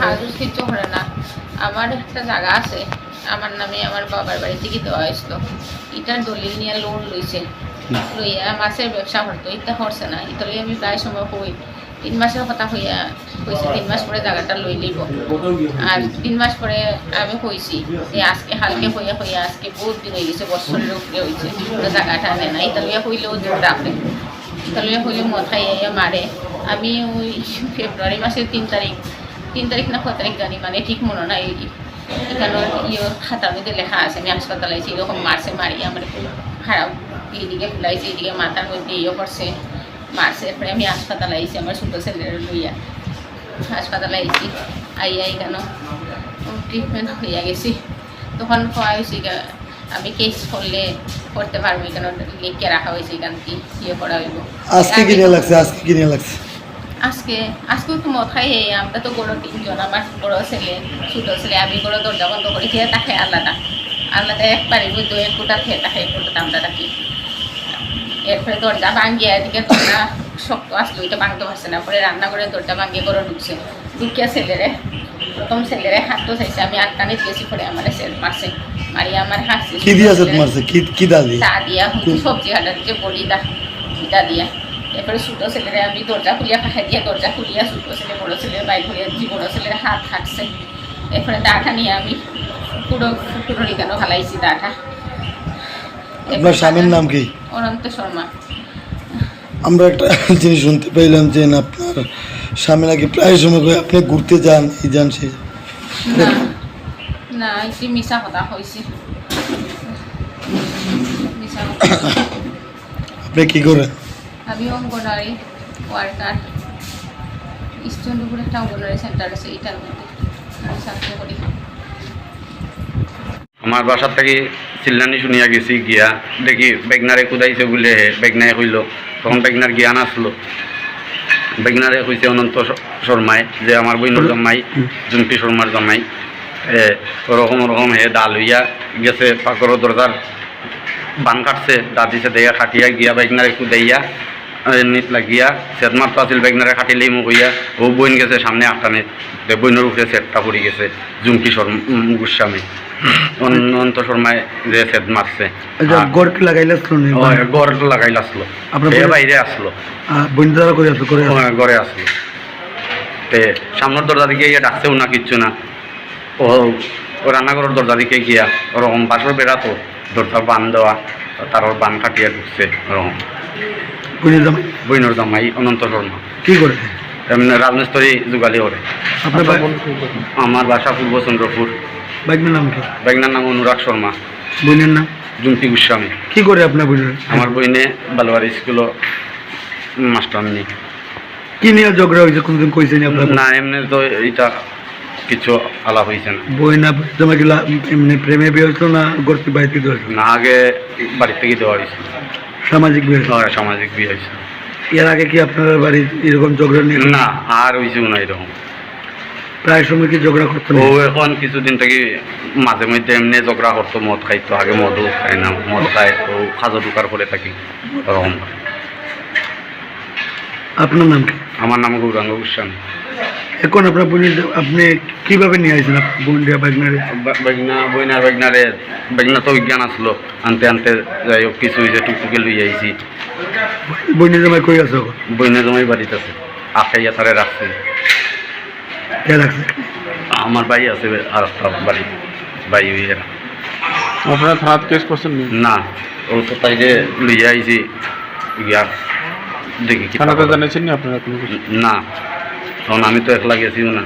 হাজুর কিছু করে না। আমার একটা জায়গা আছে। আমার নামে আমার বাবার বাড়ি থেকে দেওয়া হয়েছিল। ইটার দলিল নিয়ে লোন লইছে। লইয়া মাছের ব্যবসা করতো ইটা করছে না। আমি প্রায় সময় কই তিন মাসের কথা হইয়া কইছে তিন মাস পরে জায়গাটা লই লইব। আর তিন মাস পরে আমি কইছি যে আজকে হালকে হইয়া হইয়া আজকে বহুত দিন হয়ে গেছে বছরের উপরে হয়েছে তো জায়গাটা আনে না ইটা লইয়া হইলেও জোর রাখে। ইটা লইয়া হইলেও খাইয়া মারে। আমি ওই ফেব্রুয়ারি মাসের তিন তারিখ তিন তারিখ না কয় তারিখ জানি মানে ঠিক মনে নাই এখানে ইয়ে খাতার মধ্যে লেখা আছে, আমি হাসপাতালে আছি এরকম মারছে মারি আমার খারাপ এইদিকে ফুলাইছে এইদিকে মাথার মধ্যে ইয়ে করছে মারছে এরপরে আমি হাসপাতালে আইছি আমার ছোটো ছেলের লইয়া হাসপাতালে আইছি আইয়া এখানে ট্রিটমেন্ট হইয়া গেছি। তখন কোয়া হয়েছে আমি কেস করলে করতে পারব এখানে লিখে রাখা হয়েছে এখান কি ইয়ে করা হইব। আজকে কিনে লাগছে, আজকে কিনে লাগছে? আজকে আজকে তো মদ খাই আমরা তো বড় তিনজন আমার বড় ছেলে ছোট ছেলে আমি বড় দরজা বন্ধ করে খেয়ে তাকে আলাদা। আলাদা একবারের মধ্যে এক কোটা খেয়ে তাকে এক কোটা আমরা রাখি। এরপরে দরজা ভাঙ্গিয়ে এদিকে দরজা শক্ত আসলো এটা ভাঙতে পারছে না পরে রান্না করে দরজা ভাঙ্গিয়ে করে ঢুকছে। ঢুকিয়া ছেলেরে প্রথম ছেলেরে হাত তো চাইছে আমি আটকানে দিয়েছি পরে আমার সেল মারছে। মারিয়া আমার হাসছে কি দিয়ে মারছে? কি কি দা দিয়া? সবজি হাটা দিতে বলি দা দা দিয়া। এরপরে ছোটো ছেলেরে আমি দরজা খুলিয়া পাখা দিয়া দরজা খুলিয়া ছোটো ছেলে বড়ো ছেলের বাইক খুলিয়া দিচ্ছি বড়ো ছেলের হাত থাকছে এরপরে দাটা নিয়ে আমি পুরো পুরো কেন ফালাইছি দাটা আপনার স্বামীর নাম কি? অনন্ত শর্মা আমরা একটা জিনিস শুনতে পেলাম যে আপনার স্বামী নাকি প্রায় সময় করে আপনি ঘুরতে যান এই যান যান। না না একটু মিশা কথা হয়েছে আপনি কি করেন? আমি অঙ্গনারী ওয়ার্কার। ইস্টনপুর একটা অঙ্গনারী সেন্টার আছে এটার মধ্যে আমি চাকরি করি। আমার বাসার থেকে চিল্লানি শুনিয়া গেছি গিয়া দেখি বেগনারে কুদাইছে বলে বেগনায় হইল তখন বেগনার জ্ঞান আসলো। বেগনারে হইছে অনন্ত শর্মায় যে আমার বইনের জামাই জুম্পি শর্মার জামাই এ, ওরকম ওরকম হে ডাল হইয়া গেছে পাকর দরজার বান কাটছে দাদিছে দেয়া খাটিয়া গিয়া বেগনারে কুদাইয়া নিত লাগিয়া সেট মারতো আছিল বেগনারে খাটিলেই হইয়া ও বইন গেছে সামনে আটটানে দে বইনের উপরে সেটটা পড়ি গেছে জুমকি শর্মা গোস্বামী। অনন্ত শর্মায় যে সেট মারছে গড় লাগাইলে ওই গড় লাগাইল আসলো বাইরে আসলো করে আসলো আসলো। আসলো তে সামনের দরজা দিকে গিয়ে ডাকছেও না কিচ্ছু না। ও ও রান্নাঘরের দরজা দিকে গিয়া ওরকম বাসর বেড়া তো দরজার বান দেওয়া তার ওর বান কাটিয়া ঢুকছে ওরকম বোনের জামাই বইনর জামাই অনন্ত শর্মা। কি করে? এমনি রাজমিস্ত্রি যোগালি আপনার আমার বাসা পূর্ব চন্দ্রপুর। বাইকের নাম কি? বেগনার নাম অনুরাগ শর্মা। বোনের নাম? জুম্পি গোস্বামী। কি করে আপনার বোনের? আমার বইনে বালুয়ারি স্কুলও মাস্টারনি কি নিয়ে ঝগড়া হয়েছে? কোনদিন কইছেন আপনার না এমনি তো এটা কিছু আলাপ হয়েছে না। বই না জামাই কি লা- এমনি প্রেমে বিয়ে হয়েছিল না গড়তি বাড়িতে বিয়ে না আগে বাড়ি থেকে দেওয়া হয়েছিল সামাজিক বিয়ে হয়েছিল হয়, সামাজিক বিয়ে হয়েছে। এর আগে কি আপনার বাড়ি এরকম ঝগড়া নিয়ে না আর হয়েছেও না এরকম। প্রায় সময় কি ঝগড়া করতেন ও এখন কিছুদিন থেকে মাঝে মধ্যে এমনি ঝগড়া করতো মদ খাইতো আগে মদও খায় না মদ খায় ও খাজা ঢুকার করে থাকি ওরকম আপনার নাম কি? আমার নাম গৌরাঙ্গ গোস্বামী। এখন আপনার বোনের আপনি কীভাবে নিয়ে আসছেন আপনার বোন দিয়া বাইকনারে বা- বেগনা বইনার বেগনারে বেগনা তো বিজ্ঞান আসলো। আনতে আনতে যাই হোক কিছু হয়েছে টুকটুকে লই আইছি। বোনের জামাই কই আছে? বইনের জমাই বাড়িতে আছে। আখাইয়া তারে রাখছে। কে রাখছে? আমার বাড়ি আছে আর একটা বাড়ি। বাড়ি হইয়া। আপনারা থানাত কেস করছেন না? ও তো তাই যে লইয়া আইছি। ইয়া দেখি কি থানাতে জানিয়েছেন নি আপনারা না। তখন আমি তো একলা গেছিও না।